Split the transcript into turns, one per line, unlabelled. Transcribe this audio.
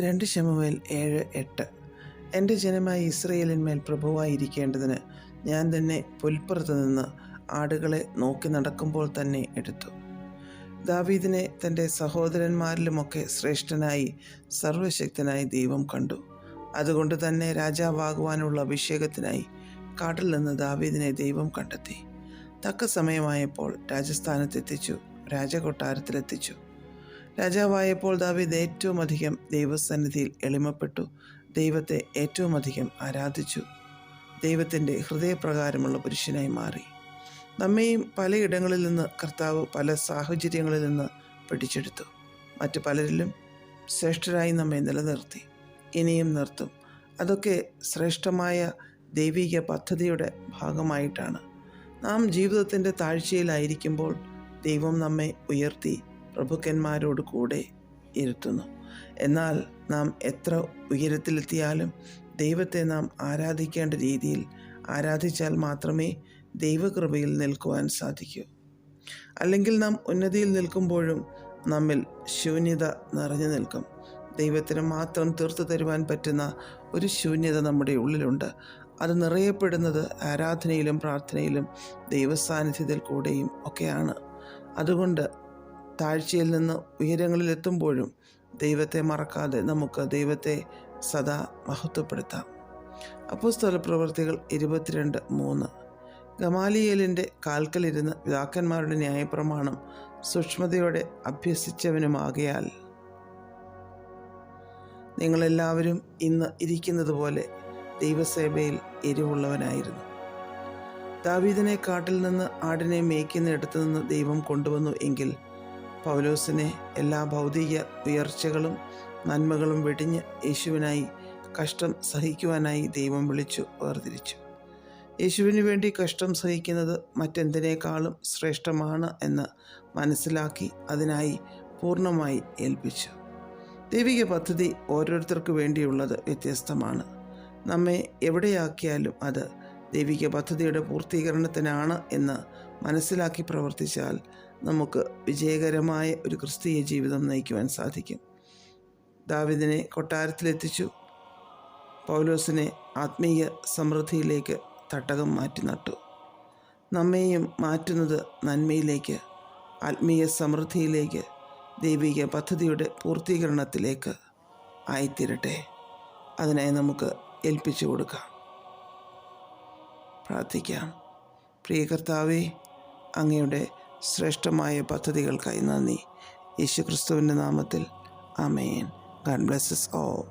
രണ്ട് ശമുവേൽ ഏഴ് എട്ട്. എന്റെ ജനമായ ഇസ്രയേലിന്മേൽ പ്രഭുവായിരിക്കേണ്ടതിന് ഞാൻ തന്നെ പുൽപ്പുറത്ത് നിന്ന് ആടുകളെ നോക്കി നടക്കുമ്പോൾ തന്നെ എടുത്തു. ദാവീദിനെ തന്റെ സഹോദരന്മാരിലുമൊക്കെ ശ്രേഷ്ഠനായി സർവശക്തനായി ദൈവം കണ്ടു. അതുകൊണ്ട് തന്നെ രാജാവാകുവാനുള്ള അഭിഷേകത്തിനായി കാട്ടിൽ നിന്ന് ദാവീദിനെ ദൈവം കണ്ടെത്തി. തക്ക സമയമായപ്പോൾ രാജസ്ഥാനത്തെത്തിച്ചു രാജകൊട്ടാരത്തിലെത്തിച്ചു. രാജാവായപ്പോൾ ദാവീദ് ഏറ്റവും അധികം ദൈവസന്നിധിയിൽ എളിമപ്പെട്ടു. ദൈവത്തെ ഏറ്റവും അധികം ആരാധിച്ചു. ദൈവത്തിന്റെ ഹൃദയപ്രകാരമുള്ള പുരുഷനായി മാറി. നമ്മെയും പലയിടങ്ങളിൽ നിന്ന് കർത്താവ് പല സാഹചര്യങ്ങളിൽ നിന്ന് പിടിച്ചെടുത്തു. മറ്റു പലരിലും ശ്രേഷ്ഠരായി നമ്മെ നിലനിർത്തി. ഇനിയും നിർത്തും. അതൊക്കെ ശ്രേഷ്ഠമായ ദൈവിക പദ്ധതിയുടെ ഭാഗമായിട്ടാണ്. നാം ജീവിതത്തിന്റെ താഴ്ചയിലായിരിക്കുമ്പോൾ ദൈവം നമ്മെ ഉയർത്തി പ്രഭുക്കന്മാരോട് കൂടെ ഇരുത്തുന്നു. എന്നാൽ നാം എത്ര ഉയരത്തിലെത്തിയാലും ദൈവത്തെ നാം ആരാധിക്കേണ്ട രീതിയിൽ ആരാധിച്ചാൽ മാത്രമേ ദൈവകൃപയിൽ നിൽക്കുവാൻ സാധിക്കൂ. അല്ലെങ്കിൽ നാം ഉന്നതിയിൽ നിൽക്കുമ്പോഴും നമ്മിൽ ശൂന്യത നിറഞ്ഞു നിൽക്കും. ദൈവത്തിന് മാത്രം തീർത്തു തരുവാൻ പറ്റുന്ന ഒരു ശൂന്യത നമ്മുടെ ഉള്ളിലുണ്ട്. അത് നിറയപ്പെടുന്നത് ആരാധനയിലും പ്രാർത്ഥനയിലും ദൈവസാന്നിധ്യത്തിൽ കൂടെയും ഒക്കെയാണ്. അതുകൊണ്ട് താഴ്ചയിൽ നിന്ന് ഉയരങ്ങളിലെത്തുമ്പോഴും ദൈവത്തെ മറക്കാതെ നമുക്ക് ദൈവത്തെ സദാ മഹത്വപ്പെടുത്താം. അപ്പോസ്തല പ്രവർത്തികൾ ഇരുപത്തിരണ്ട് മൂന്ന്. ഗമാലിയേലിന്റെ കാൽക്കലിരുന്ന് പിതാക്കന്മാരുടെ ന്യായപ്രമാണം സൂക്ഷ്മതയോടെ അഭ്യസിച്ചവനുമാകയാൽ നിങ്ങളെല്ലാവരും ഇന്ന് ഇരിക്കുന്നത് പോലെ ദൈവസേവയിൽ എരിവുള്ളവനായിരുന്നു. ദാവീദിനെ കാട്ടിൽ നിന്ന് ആടിനെ മേയ്ക്കുന്നിടത്തു നിന്ന് ദൈവം കൊണ്ടുവന്നു എങ്കിൽ പൗലോസിനെ എല്ലാ ഭൗതിക ഉയർച്ചകളും നന്മകളും വെടിഞ്ഞ് യേശുവിനായി കഷ്ടം സഹിക്കുവാനായി ദൈവം വിളിച്ചു വേർതിരിച്ചു. യേശുവിന് വേണ്ടി കഷ്ടം സഹിക്കുന്നത് മറ്റെന്തിനേക്കാളും ശ്രേഷ്ഠമാണ് എന്ന് മനസ്സിലാക്കി അതിനായി പൂർണമായി ഏൽപ്പിച്ചു. ദൈവിക പദ്ധതി ഓരോരുത്തർക്ക് വേണ്ടിയുള്ളത് വ്യത്യസ്തമാണ്. നമ്മെ എവിടെയാക്കിയാലും അത് ദൈവിക പദ്ധതിയുടെ പൂർത്തീകരണത്തിനാണ് എന്ന് മനസ്സിലാക്കി പ്രവർത്തിച്ചാൽ നമുക്ക് വിജയകരമായ ഒരു ക്രിസ്തീയ ജീവിതം നയിക്കുവാൻ സാധിക്കും. ദാവിദിനെ കൊട്ടാരത്തിലെത്തിച്ചു. പൗലോസിനെ ആത്മീയ സമൃദ്ധിയിലേക്ക് തട്ടകം മാറ്റി നട്ടു. നമ്മെയും മാറ്റുന്നത് നന്മയിലേക്ക് ആത്മീയ സമൃദ്ധിയിലേക്ക് ദൈവിക പദ്ധതിയുടെ പൂർത്തീകരണത്തിലേക്ക് ആയിത്തീരട്ടെ. അതിനായി നമുക്ക് ഏൽപ്പിച്ചു കൊടുക്കാം. പ്രാർത്ഥിക്കാം. പ്രിയ കർത്താവേ അങ്ങയുടെ ശ്രേഷ്ഠമായ പദ്ധതികൾക്കായി നന്ദി. യേശു ക്രിസ്തുവിന്റെ നാമത്തിൽ. അമേൻ ഗാഡ് ബ്ലെസ്സസ് ഓ